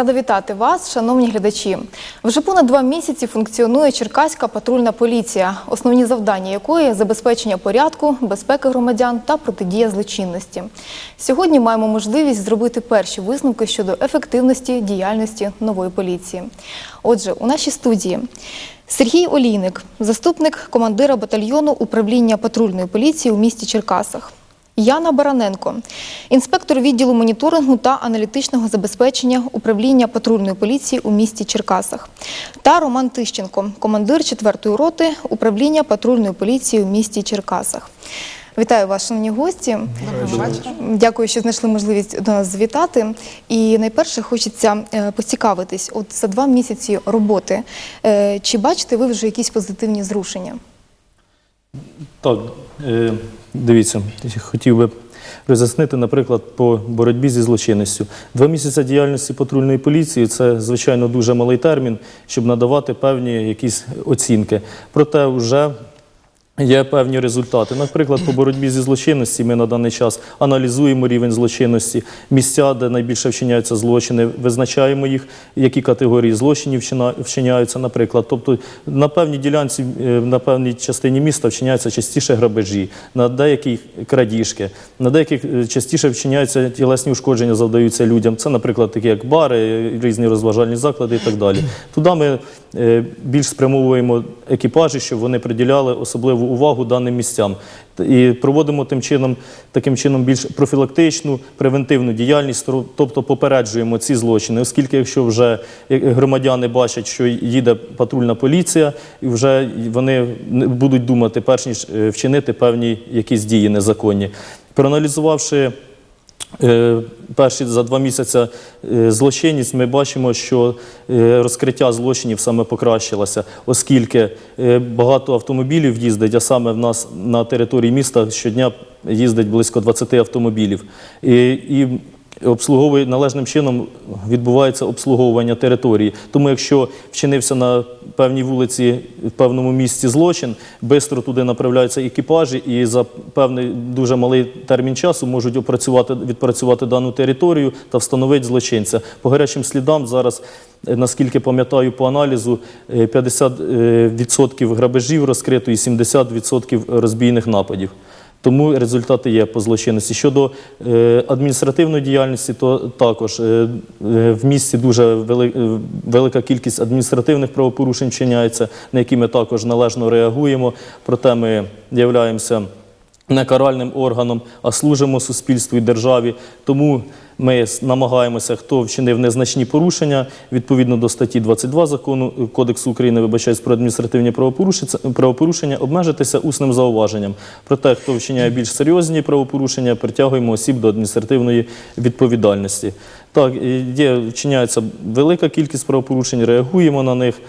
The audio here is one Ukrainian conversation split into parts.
Рада вітати вас, шановні глядачі. Вже понад два місяці функціонує Черкаська патрульна поліція, основні завдання якої забезпечення порядку, безпеки громадян та протидія злочинності. Сьогодні маємо можливість зробити перші висновки щодо ефективності діяльності нової поліції. Отже, у нашій студії Сергій Олійник, заступник командира батальйону управління патрульної поліції у місті Черкасах. Яна Бараненко, інспектор відділу моніторингу та аналітичного забезпечення управління патрульної поліції у місті Черкасах, та Роман Тищенко, командир 4-ї роти управління патрульної поліції у місті Черкасах. Вітаю вас, шановні гості. Дякую, що знайшли можливість до нас завітати. І найперше хочеться е, поцікавитись, от за два місяці роботи, е, чи бачите ви вже якісь позитивні зрушення? Так, е, дивіться, хотів би роз'яснити, наприклад, по боротьбі зі злочинністю. Два місяці діяльності патрульної поліції це, звичайно, дуже малий термін, щоб надавати певні якісь оцінки. Проте вже Є певні результати. Наприклад, по боротьбі зі злочинності ми на даний час аналізуємо рівень злочинності, місця, де найбільше вчиняються злочини, визначаємо їх, які категорії злочинів вчиняються, наприклад. Тобто на певній ділянці, е, на певній частині міста вчиняються частіше грабежі, на деяких крадіжки, на деяких е, частіше вчиняються тілесні ушкодження, завдаються людям. Це, наприклад, такі як бари, різні розважальні заклади і так далі. Туди ми більш спрямовуємо екіпажі, щоб вони приділяли особливу увагу даним місцям. І проводимо тим чином, таким чином більш профілактичну, превентивну діяльність, тобто попереджуємо ці злочини, оскільки якщо вже е, громадяни бачать, що їде патрульна поліція, і вже вони будуть думати, перш ніж е, вчинити певні якісь дії незаконні. Проаналізувавши Е, Перші за два місяці е, злочинність ми бачимо, що е, розкриття злочинів саме покращилося, оскільки е, багато автомобілів їздить, а саме в нас на території міста щодня їздить близько 20 автомобілів. І, і обслуговує належним чином відбувається обслуговування території. Тому якщо вчинився на певній вулиці, в певному місці злочин, швидко туди направляються екіпажі і за певний дуже малий термін часу можуть опрацювати, відпрацювати дану територію та встановити злочинця. По гарячим слідам зараз, е, наскільки пам'ятаю по аналізу, е, 50% грабежів розкрито і 70% розбійних нападів. Тому результати є по злочинності. Щодо е, адміністративної діяльності, то також е, е, в місті дуже е, велика кількість адміністративних правопорушень вчиняється, на які ми також належно реагуємо. Проте ми являємося не каральним органом, а служимо суспільству і державі. Тому ми намагаємося, хто вчинив незначні порушення відповідно до статті 22 закону е, Кодексу України, вибачаюсь про адміністративні правопорушення, правопорушення, обмежитися усним зауваженням. Проте, хто вчиняє більш серйозні правопорушення, притягуємо осіб до адміністративної відповідальності. Так, є вчиняється велика кількість правопорушень, реагуємо на них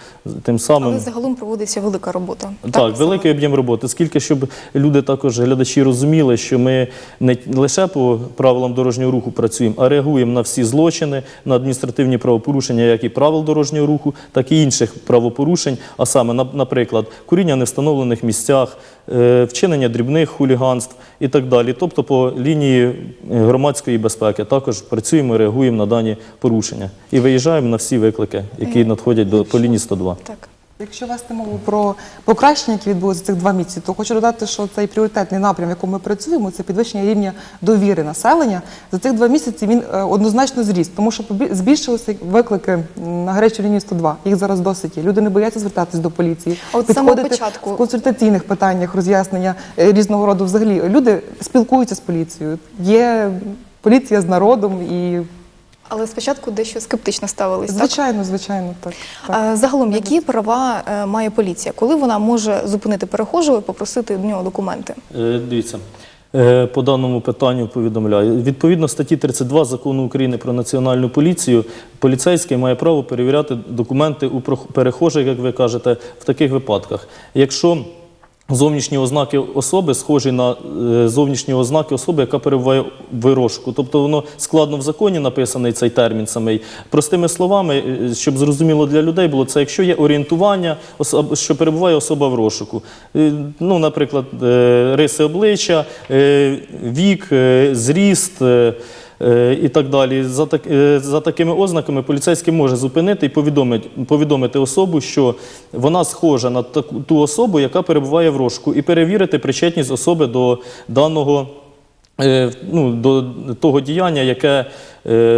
тим самим. Але загалом проводиться велика робота. Так, великий об'єм роботи. Скільки, щоб люди також глядачі розуміли, що ми не лише по правилам дорожнього руху працюємо, а реагуємо на всі злочини, на адміністративні правопорушення, як і правил дорожнього руху, так і інших правопорушень. А саме, на- наприклад, куріння в невстановлених місцях, е, вчинення дрібних хуліганств і так далі. Тобто, по лінії громадської безпеки також працюємо, реагуємо на дані порушення і виїжджаємо на всі виклики, які надходять до по лінії 102. Так. Якщо вести мову про покращення, які відбулися цих два місяці, то хочу додати, що цей пріоритетний напрям, в якому ми працюємо, це підвищення рівня довіри населення. За цих два місяці він е, однозначно зріс, тому що побі- збільшилися виклики на гарячу лінію 102. Їх зараз досить є. Люди не бояться звертатись до поліції, от з самого підходити початку- в консультаційних питаннях, роз'яснення е, різного роду. Взагалі люди спілкуються з поліцією. Є поліція з народом і Але спочатку дещо скептично ставились. так? звичайно, звичайно, так. так. Загалом, які права е, має поліція? Коли вона може зупинити перехожого і попросити в нього документи? Е, Дивіться. е, По даному питанню повідомляю. Відповідно статті 32 закону України про національну поліцію, поліцейський має право перевіряти документи у перехожих, як ви кажете, в таких випадках. Якщо зовнішні ознаки особи схожі на е, зовнішні ознаки особи, яка перебуває в вирошку. Тобто воно складно в законі написаний цей термін самий. Простими словами, е, щоб зрозуміло для людей було, це якщо є орієнтування, що перебуває особа в розшуку. Е, Ну, наприклад, риси обличчя, вік, зріст. Е, і так далі. За, так, е, за такими ознаками поліцейський може зупинити і повідомити, повідомити особу, що вона схожа на таку, ту особу, яка перебуває в розшуку, і перевірити причетність особи до даного. Е, ну, до того діяння, яке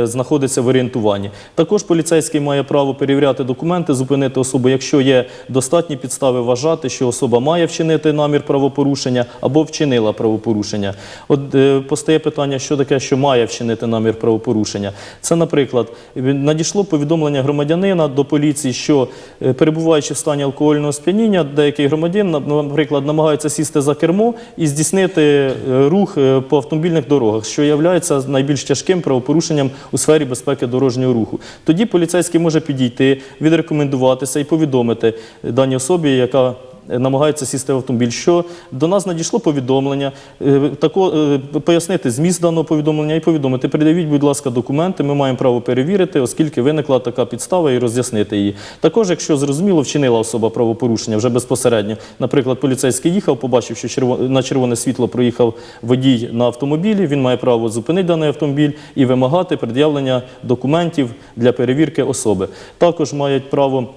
знаходиться в орієнтуванні. Також поліцейський має право перевіряти документи, зупинити особу, якщо є достатні підстави вважати, що особа має вчинити намір правопорушення або вчинила правопорушення. От е, постає питання, що таке, що має вчинити намір правопорушення. Це, наприклад, надійшло повідомлення громадянина до поліції, що е, перебуваючи в стані алкогольного сп'яніння, деякий громадян, наприклад, намагається сісти за кермо і здійснити е, рух е, по автомобільних дорогах, що є найбільш тяжким правопорушенням у сфері безпеки дорожнього руху. Тоді поліцейський може підійти, відрекомендуватися і повідомити даній особі, яка намагається сісти в автомобіль, що до нас надійшло повідомлення, е, тако, е, пояснити зміст даного повідомлення і повідомити, передавіть, будь ласка, документи, ми маємо право перевірити, оскільки виникла така підстава і роз'яснити її. Також, якщо зрозуміло, вчинила особа правопорушення вже безпосередньо. Наприклад, поліцейський їхав, побачив, що на червоне світло проїхав водій на автомобілі, він має право зупинити даний автомобіль і вимагати пред'явлення документів для перевірки особи. Також мають право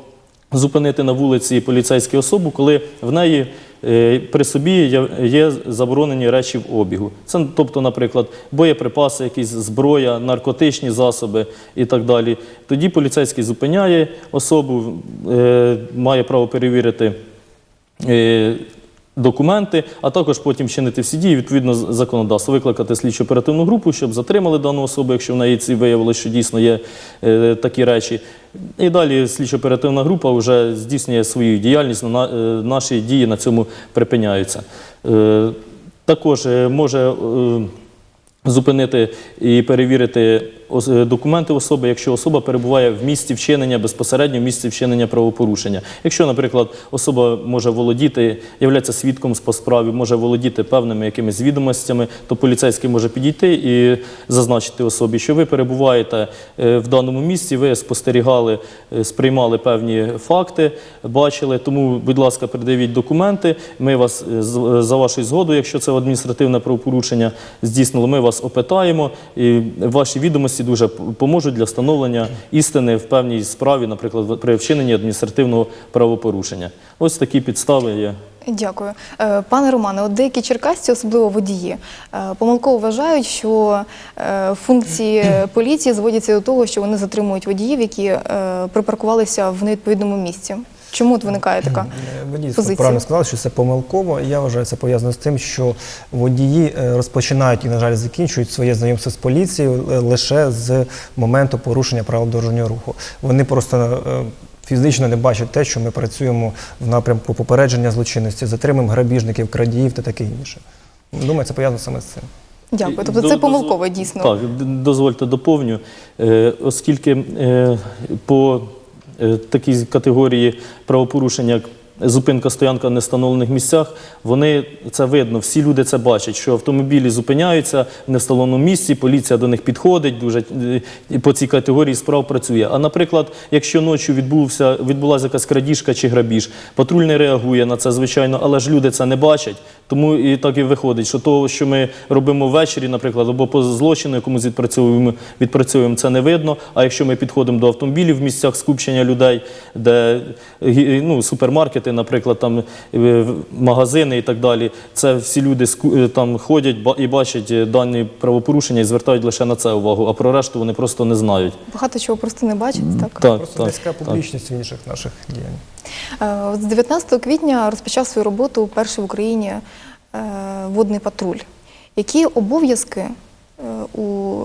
зупинити на вулиці поліцейську особу, коли в неї е, при собі є- заборонені речі в обігу. Це, тобто, наприклад, боєприпаси, якісь зброя, наркотичні засоби і так далі. Тоді поліцейський зупиняє особу, е, має право перевірити. Документи, а також потім вчинити всі дії відповідно з- законодавства, викликати слідчо оперативну групу, щоб затримали дану особу, якщо в неї виявилося, що дійсно є е, такі речі. І далі слідчо оперативна група вже здійснює свою діяльність, на, е, наші дії на цьому припиняються. Е, також е, може. Е, зупинити і перевірити документи особи, якщо особа перебуває в місці вчинення, безпосередньо в місці вчинення правопорушення. Якщо, наприклад, особа може володіти, являється свідком по справі, може володіти певними якимись відомостями, то поліцейський може підійти і зазначити особі, що ви перебуваєте е, в даному місці, ви спостерігали, е, сприймали певні факти, бачили. Тому, будь ласка, передавіть документи. Ми вас е, за вашою згодою, якщо це адміністративне правопорушення здійснило, ми вас опитаємо. І ваші відомості дуже поможуть для встановлення істини в певній справі, наприклад, при вчиненні адміністративного правопорушення. Ось такі підстави є. Дякую. Е, Пане Романе, от деякі черкасці, особливо водії, е, помилково вважають, що е, функції поліції зводяться до того, що вони затримують водіїв, які припаркувалися в невідповідному місці. Чому от виникає така Ви дійсно позиція? правильно сказали, що це помилково. І Я вважаю, це пов'язано з тим, що водії е, розпочинають і, на жаль, закінчують своє знайомство з поліцією е, лише з моменту порушення правил дорожнього руху. Вони просто е, фізично не бачать те, що ми працюємо в напрямку попередження злочинності, затримуємо грабіжників, крадіїв та таке інше. Думаю, це пов'язано саме з цим. дякую. Тобто це помилково дійсно. Так, дозвольте доповню. Е, Оскільки е, по е, такій категорії правопорушення, як зупинка стоянка в нестановлених місцях, вони це видно, всі люди це бачать, що автомобілі зупиняються в невстановленому місці, поліція до них підходить, дуже е, по цій категорії справ працює. А наприклад, якщо ночі відбувся, відбулася якась крадіжка чи грабіж, патрульний реагує на це, звичайно, але ж люди це не бачать. Тому і так і виходить, що того, що ми робимо ввечері, наприклад, або по злочину, якомусь відпрацьовуємо, відпрацьовуємо, це не видно. А якщо ми підходимо до автомобілів в місцях скупчення людей, де ну, супермаркети, наприклад, там е, магазини і так далі, це всі люди е, там ходять і бачать е, дані правопорушення і звертають лише на це увагу, а про решту вони просто не знають. Багато чого просто не бачать. Так? Так, Просто так, низька так. публічність в інших наших діянь. З 19 квітня розпочав свою роботу перший в Україні водний патруль. Які обов'язки у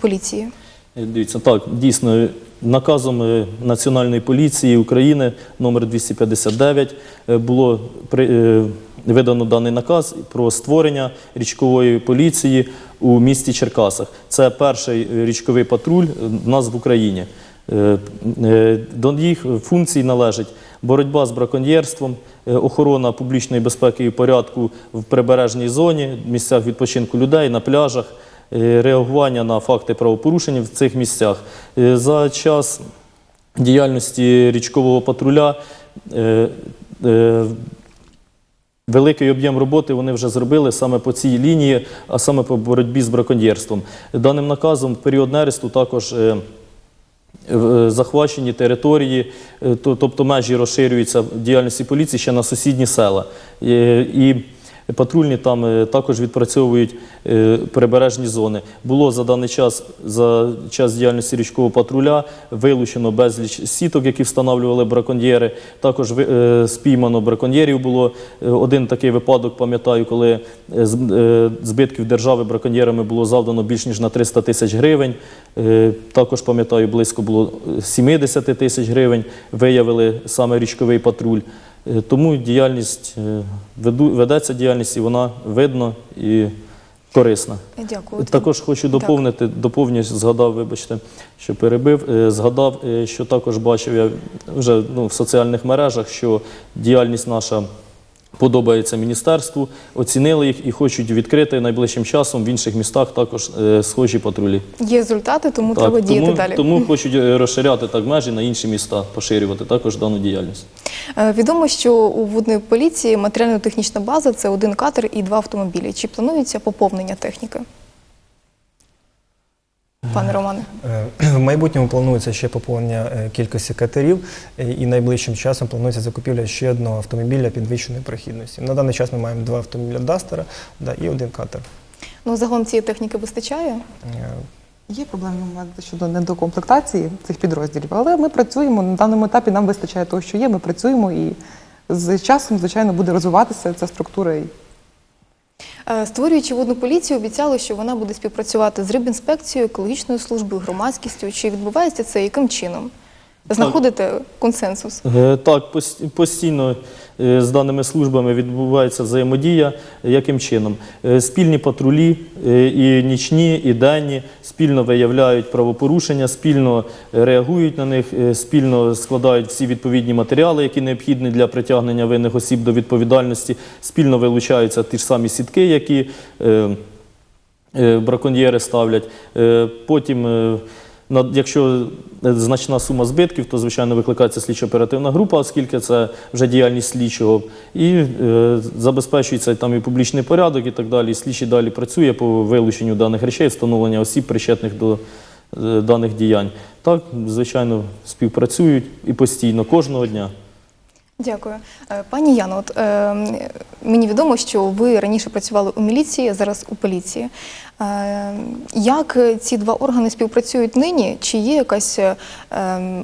поліції? Дивіться, так, дійсно, наказом е, Національної поліції України номер 259 е, було е, видано даний наказ про створення річкової поліції у місті Черкасах. Це перший річковий патруль в нас в Україні. До їх функцій належить боротьба з браконьєрством, охорона публічної безпеки і порядку в прибережній зоні, місцях відпочинку людей, на пляжах, реагування на факти правопорушень в цих місцях. Е, За час діяльності річкового патруля е, е, Великий об'єм роботи вони вже зробили саме по цій лінії, а саме по боротьбі з браконьєрством. Даним наказом в період нересту також е, е, захвачені території, е, тобто межі розширюються діяльності поліції ще на сусідні села. Е, І патрульні там е, також відпрацьовують е, прибережні зони. Було за даний час, за час діяльності річкового патруля вилучено безліч сіток, які встановлювали браконьєри. Також е, спіймано браконьєрів було. Один такий випадок, пам'ятаю, коли збитків держави браконьєрами було завдано більш ніж на 300 тисяч гривень. Також пам'ятаю, близько було 70 тисяч гривень виявили саме річковий патруль. Е, Тому діяльність е, ведеться діяльність і вона видно і корисна. Дякую. Також хочу доповнити, доповнюю, згадав, вибачте, що перебив. е, Згадав, що також бачив я вже ну, в соціальних мережах, що діяльність наша подобається міністерству, оцінили їх і хочуть відкрити найближчим часом в інших містах також е, схожі патрулі. Є результати, тому Так, треба діяти тому, далі. тому хочуть е, розширяти так межі на інші міста, поширювати також дану діяльність. Е, Відомо, що у водної поліції матеріально-технічна база це один катер і два автомобілі. Чи планується поповнення техніки? Пане Романе. Е, В майбутньому планується ще поповнення е, кількості катерів, е, і найближчим часом планується закупівля ще одного автомобіля підвищеної прохідності. На даний час ми маємо два автомобіля Дастера да, і один катер. Ну, загалом цієї техніки вистачає? Е, Є проблемні моменти щодо недокомплектації цих підрозділів, але ми працюємо на даному етапі. Нам вистачає того, що є. Ми працюємо і з часом, звичайно, буде розвиватися ця структура. Е, Створюючи водну поліцію, обіцяли, що вона буде співпрацювати з рибінспекцією, екологічною службою, громадськістю. Чи відбувається це яким чином? Знаходите консенсус? Е, Так, постійно е, з даними службами відбувається взаємодія. Яким чином? Е, Спільні патрулі і нічні, і денні спільно виявляють правопорушення, спільно реагують на них, спільно складають всі відповідні матеріали, які необхідні для притягнення винних осіб до відповідальності, спільно вилучаються ті ж самі сітки, які браконьєри ставлять. Потім, якщо е, значна сума збитків, то звичайно викликається слідчо-оперативна група, оскільки це вже діяльність слідчого, і е, забезпечується там і публічний порядок, і так далі. І слідчий далі працює по вилученню даних речей, встановлення осіб, причетних до е, даних діянь. Так, звичайно, співпрацюють і постійно, кожного дня. Дякую. Е, Пані Яно, от, е, мені відомо, що ви раніше працювали у міліції, зараз у поліції. Е, як ці два органи співпрацюють нині? Чи є якась е,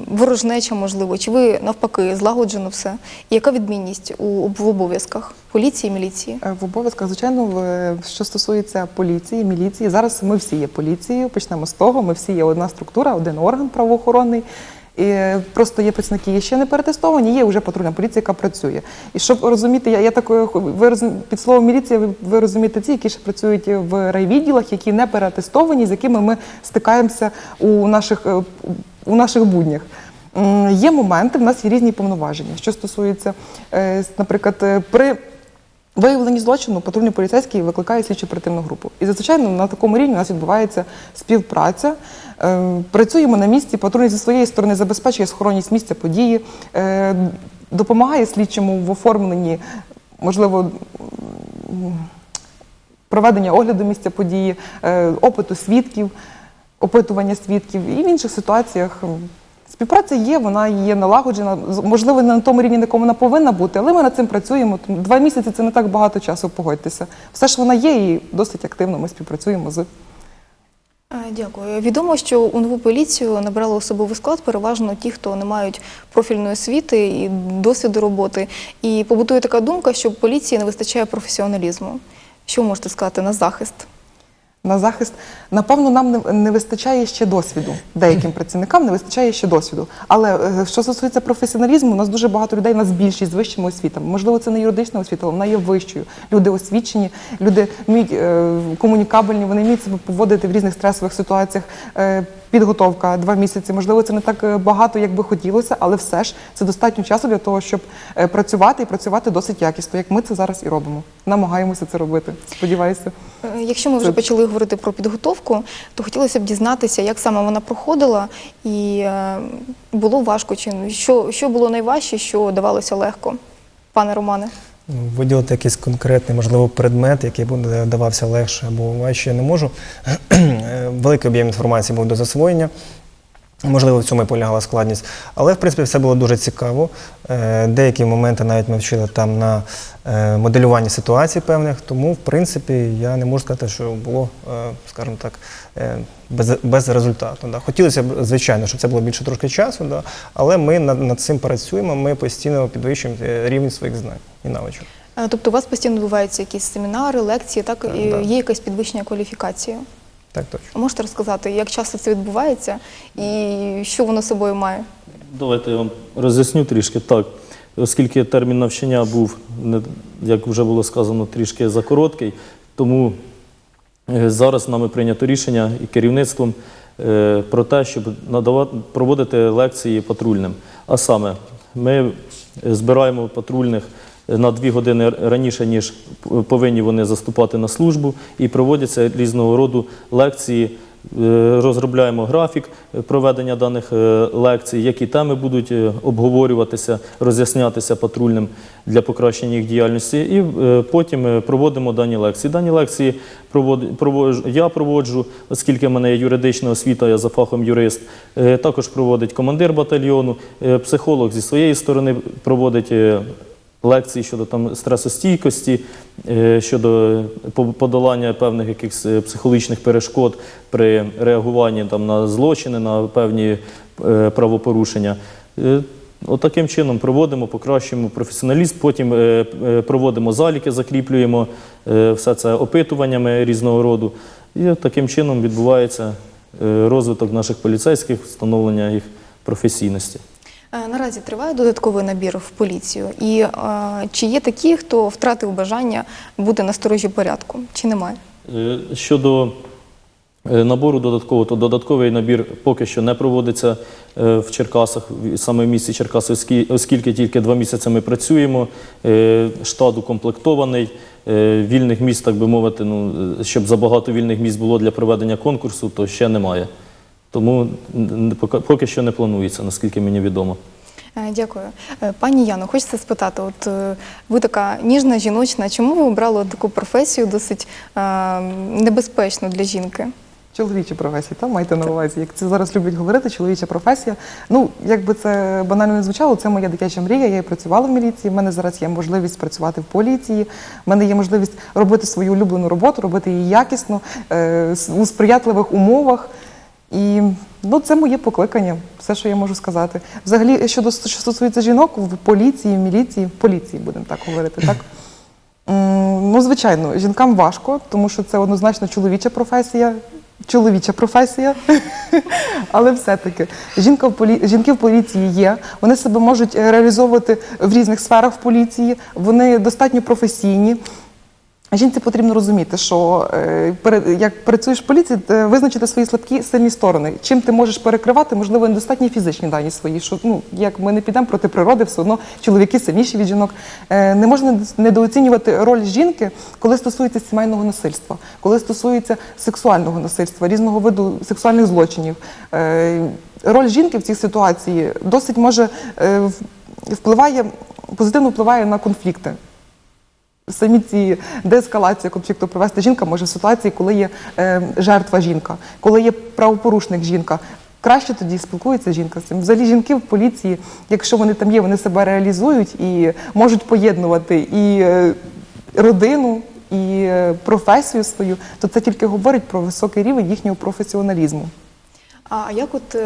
ворожнеча, можливо, чи ви навпаки злагоджено все? І яка відмінність у в обов'язках поліції і міліції? е, в обов'язках, звичайно, в- що стосується поліції, міліції, зараз ми всі є поліцією. Почнемо з того. Ми всі є одна структура, один орган правоохоронний. І е, просто є працівники, є ще не перетестовані, є вже патрульна поліція, яка працює. І щоб розуміти, я, я ви розум- під словом міліція, ви, ви розумієте ті, які ще працюють в райвідділах, які не перетестовані, з якими ми стикаємося у наших е, у наших буднях. Є моменти, в нас є різні повноваження. Що стосується, е, наприклад, е, при виявленні злочину патрульний поліцейський викликає слідчо оперативну групу. І зазвичай ну, на такому рівні у нас відбувається співпраця. Е, Працюємо на місці, патрульний зі своєї сторони забезпечує схоронність місця події, е, допомагає слідчому в оформленні, можливо, проведення огляду місця події, е, опиту свідків, опитування свідків і в інших ситуаціях. Співпраця є, вона є налагоджена. Можливо, не на тому рівні, на якому вона повинна бути, але ми над цим працюємо. Два місяці це не так багато часу, погодьтеся. Все ж вона є і досить активно ми співпрацюємо з. Дякую. Відомо, що у нову поліцію набрали особовий склад переважно ті, хто не мають профільної освіти і досвіду роботи. І побутує така думка, що поліції не вистачає професіоналізму. Що можете сказати на захист? На захист, напевно, нам не, вистачає ще досвіду. Деяким працівникам не вистачає ще досвіду. Але е, що стосується професіоналізму, у нас дуже багато людей, у нас більшість з вищими освітами. Можливо, це не юридична освіта, але вона є вищою. Люди освічені, люди вміють е, комунікабельні, вони вміють себе поводити в різних стресових ситуаціях. Е, підготовка два місяці. Можливо, це не так е, багато, як би хотілося, але все ж це достатньо часу для того, щоб е, працювати і працювати досить якісно, як ми це зараз і робимо. Намагаємося це робити. Сподіваюся. Е, Якщо ми вже Це- почали говорити про підготовку, то хотілося б дізнатися, як саме вона проходила, і було важко чи що, що було найважче, що давалося легко, пане Романе? Виділити якийсь конкретний, можливо, предмет, який буде давався легше або важче, я не можу. Е, Великий об'єм інформації був до засвоєння. Можливо, в цьому і полягала складність. Але, в принципі, все було дуже цікаво. Е, Деякі моменти навіть ми вчили там на е, моделюванні ситуацій певних. Тому, в принципі, я не можу сказати, що було, е, скажімо так, без, без результату. Да. Хотілося б, звичайно, щоб це було більше трошки часу, да. але ми над, над цим працюємо, ми постійно підвищуємо рівень своїх знань і навичок. Тобто у вас постійно відбуваються якісь семінари, лекції, так і да. є якесь підвищення кваліфікації. Так точно. Можете розказати, як часто це відбувається і що воно собою має? Давайте я вам роз'ясню трішки так. Оскільки термін навчання був, не- як вже було сказано, трішки закороткий, тому е, зараз нами прийнято рішення і керівництвом е, про те, щоб надавати, проводити лекції патрульним. А саме, ми збираємо патрульних на дві години раніше, ніж повинні вони заступати на службу, і проводяться різного роду лекції. Е, Розробляємо графік проведення даних е, лекцій, які теми будуть е, обговорюватися, роз'яснятися патрульним для покращення їх діяльності, і потім проводимо дані лекції. Дані лекції я проводжу, оскільки в мене є юридична освіта, я за фахом юрист. Також проводить командир батальйону, психолог зі своєї сторони проводить. Лекції щодо там стресостійкості, е, щодо подолання певних якихось е, психологічних перешкод при реагуванні там на злочини, на певні е, правопорушення. Отаким чином проводимо, покращуємо професіоналізм, потім проводимо заліки, закріплюємо все це опитуваннями різного роду. І таким чином відбувається розвиток наших поліцейських, встановлення їх професійності. Е, Наразі триває додатковий набір в поліцію. І е, чи є такі, хто втратив бажання бути на сторожі порядку, чи немає? Е, Щодо набору додаткового, то додатковий набір поки що не проводиться в Черкасах, саме в місті Черкаси, оскі- оскільки тільки два місяці ми працюємо, штат укомплектований, вільних місць, так би мовити, ну, щоб забагато вільних місць було для проведення конкурсу, то ще немає. Тому поки- що не планується, наскільки мені відомо. Е, Дякую. Е, Пані Яно, хочеться спитати, от е, ви така ніжна, жіночна, чому ви обрали таку професію досить е, небезпечну для жінки? Чоловічі професії, там маєте на увазі. Як це зараз люблять говорити, чоловіча професія. Ну, як би це банально не звучало, це моя дитяча мрія. Я і працювала в міліції. в мене зараз є можливість працювати в поліції. в мене є можливість робити свою улюблену роботу, робити її якісно, е, у сприятливих умовах. І ну, це моє покликання, все, що я можу сказати. Взагалі, щодо що стосується жінок в поліції, в міліції, в поліції будемо так говорити, так? Ну, звичайно, жінкам важко, тому що це однозначно чоловіча професія. Чоловіча професія, але все-таки жінка в полі... жінки в поліції є. Вони себе можуть е, реалізовувати в різних сферах в поліції. Вони достатньо професійні. Жінці потрібно розуміти, що е, як працюєш в поліції, е, визначити свої слабкі сильні сторони. Чим ти можеш перекривати, можливо, недостатні фізичні дані свої. Що ну як ми не підемо проти природи, все одно чоловіки сильніші від жінок. Е, Не можна недооцінювати роль жінки, коли стосується сімейного насильства, коли стосується сексуального насильства, різного виду сексуальних злочинів. Роль жінки в цій ситуації досить може впливає позитивно впливає на конфлікти самі ці деескалація конфлікту провести жінка може в ситуації, коли є е, жертва жінка, коли є правопорушник жінка. Краще тоді спілкується жінка з цим. Взагалі жінки в поліції, якщо вони там є, вони себе реалізують і можуть поєднувати і е, родину, і е, професію свою, то це тільки говорить про високий рівень їхнього професіоналізму. А як от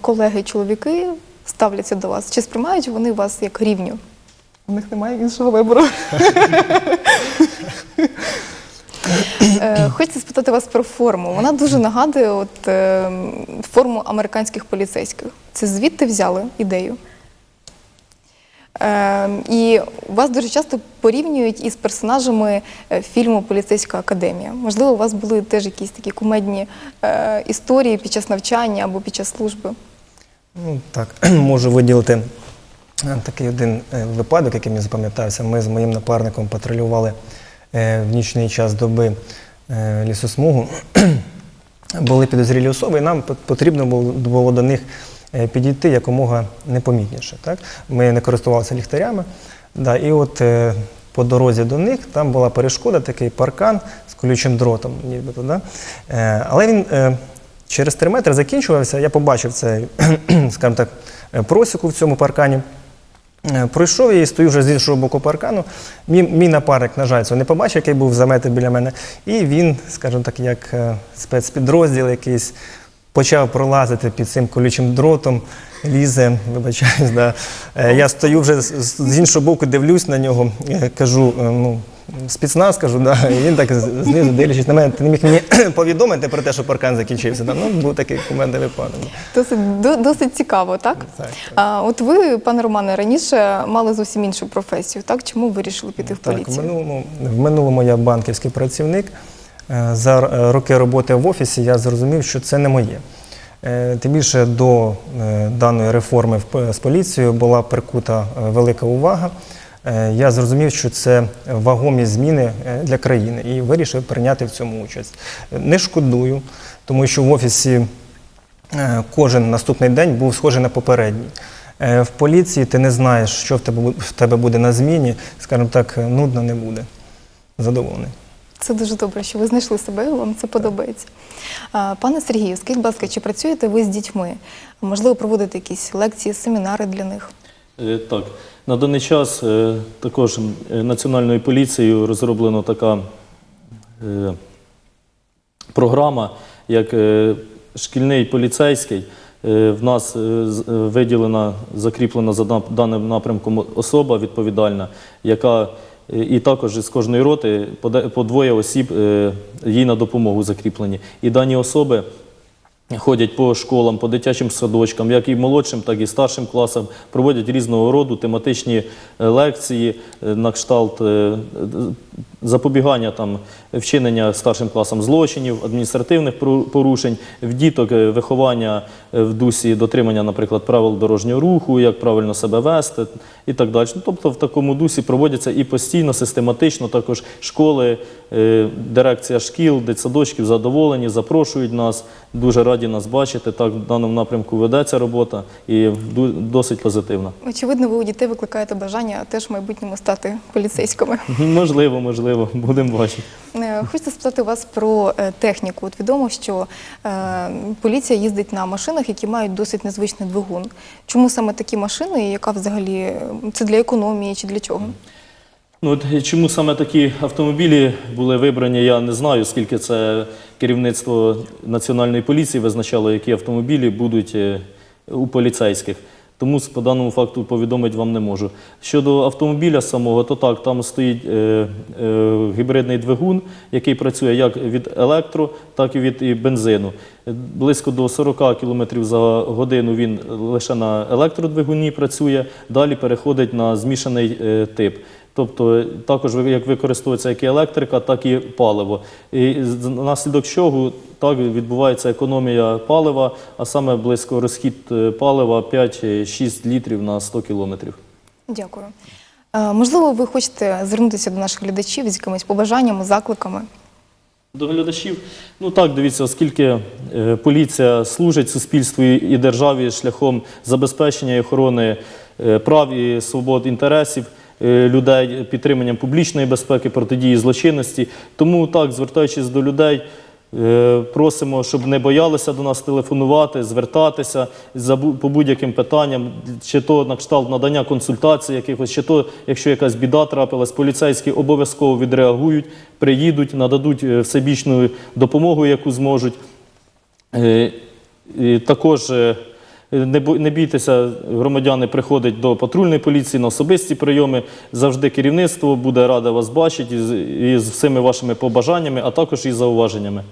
колеги-чоловіки ставляться до вас? Чи сприймають вони вас як рівню? У них немає іншого вибору. Е, Хочеться спитати вас про форму. Вона дуже нагадує от, е, форму американських поліцейських. Це звідти взяли ідею. Е, і вас дуже часто порівнюють із персонажами е, фільму Поліцейська академія. Можливо, у вас були теж якісь такі кумедні е, історії під час навчання або під час служби. Ну, так, можу виділити такий один е, випадок, який мені запам'ятався. Ми з моїм напарником патрулювали е, в нічний час доби е, лісосмугу. Були підозрілі особи, і нам потрібно було, до них е, підійти якомога непомітніше. Так? Ми не користувалися ліхтарями. Да, і от е, по дорозі до них там була перешкода, такий паркан з колючим дротом. Нібито, да? Е, але він е, через три метри закінчувався. Я побачив цей, скажімо так, е, просіку в цьому паркані. Е, Пройшов я і стою вже з іншого боку паркану. Мій, мій напарник, на жаль, цього не побачив, який був замети біля мене. І він, скажімо так, як е, спецпідрозділ якийсь, почав пролазити під цим колючим дротом, лізе, вибачаюсь. Да. Е, Я стою вже з, з- іншого боку, дивлюсь на нього, е, кажу, е, ну. Спецназ, кажу, да. і він так знизу дивлячись на мене, ти не міг мені повідомити про те, що паркан закінчився. Да? Ну, був такий у мене випадок. Досить, до- досить цікаво, так? Так, так. А, от ви, пане Романе, раніше мали зовсім іншу професію, так? Чому вирішили піти в Так, в минулому, в минулому я банківський працівник. За роки роботи в офісі я зрозумів, що це не моє. Е, Тим більше до е, даної реформи з поліцією була прикута е, велика увага. Я зрозумів, що це вагомі зміни для країни і вирішив прийняти в цьому участь. Не шкодую, тому що в офісі кожен наступний день був схожий на попередній. В поліції ти не знаєш, що в тебе, буде на зміні, скажімо так, нудно не буде. Задоволений. Це дуже добре, що ви знайшли себе, вам це подобається. Пане Сергію, скажіть, будь ласка, чи працюєте ви з дітьми? Можливо, проводите якісь лекції, семінари для них? Е, Так, на даний час е, також е, Національною поліцією розроблена така програма, як шкільний поліцейський. В нас виділена, закріплена за даним напрямком особа відповідальна, яка і також з кожної роти по двоє осіб е, їй на допомогу закріплені. І дані особи ходять по школам, по дитячим садочкам, як і молодшим, так і старшим класам, проводять різного роду тематичні е, лекції е, на кшталт запобігання там вчинення старшим класам злочинів, адміністративних пору- порушень, в діток е, виховання е, в дусі дотримання, наприклад, правил дорожнього руху, як правильно себе вести і так далі. Ну, тобто в такому дусі проводяться і постійно, систематично також школи, е, дирекція шкіл, дитсадочків задоволені, запрошують нас, дуже раді нас бачити. Так в даному напрямку ведеться робота і досить позитивна. Очевидно, ви у дітей викликаєте бажання теж в майбутньому стати поліцейськими. Можливо, можливо, будемо бачити. Е, Хочеться спитати вас про е, техніку. От відомо, що е, поліція їздить на машинах, які мають досить незвичний двигун. Чому саме такі машини, і яка взагалі це для економії чи для чого? Ну, от чому саме такі автомобілі були вибрані, я не знаю, оскільки це керівництво Національної поліції визначало, які автомобілі будуть у поліцейських. Тому по даному факту повідомити вам не можу. Щодо автомобіля самого, то так, там стоїть е, е, гібридний двигун, який працює як від електро, так і від бензину. Близько до 40 км за годину він лише на електродвигуні працює, далі переходить на змішаний е, тип. Тобто також як використовується як і електрика, так і паливо. І наслідок чого так відбувається економія палива, а саме близько розхід е, палива 5-6 літрів на 100 кілометрів. Дякую. Е, Можливо, ви хочете звернутися до наших глядачів з якимись побажаннями, закликами? До глядачів, ну так, дивіться, оскільки е, поліція служить суспільству і державі шляхом забезпечення і охорони прав і свобод інтересів людей, підтриманням публічної безпеки, протидії злочинності. Тому так, звертаючись до людей, е, просимо, щоб не боялися до нас телефонувати, звертатися по будь-яким питанням, чи то на кшталт надання консультацій якихось, чи то, якщо якась біда трапилась, поліцейські обов'язково відреагують, приїдуть, нададуть е, всебічну допомогу, яку зможуть. Е, Також е, не бійтеся, громадяни приходять до патрульної поліції на особисті прийоми. Завжди керівництво буде раде вас бачити із, із всіми вашими побажаннями, а також із зауваженнями.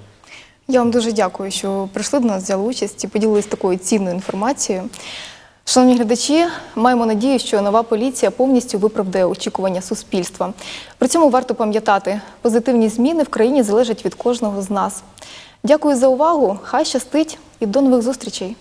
Я вам дуже дякую, що прийшли до нас, взяли участь і поділились такою цінною інформацією. Шановні глядачі, маємо надію, що нова поліція повністю виправдає очікування суспільства. При цьому варто пам'ятати, позитивні зміни в країні залежать від кожного з нас. Дякую за увагу. Хай щастить і до нових зустрічей.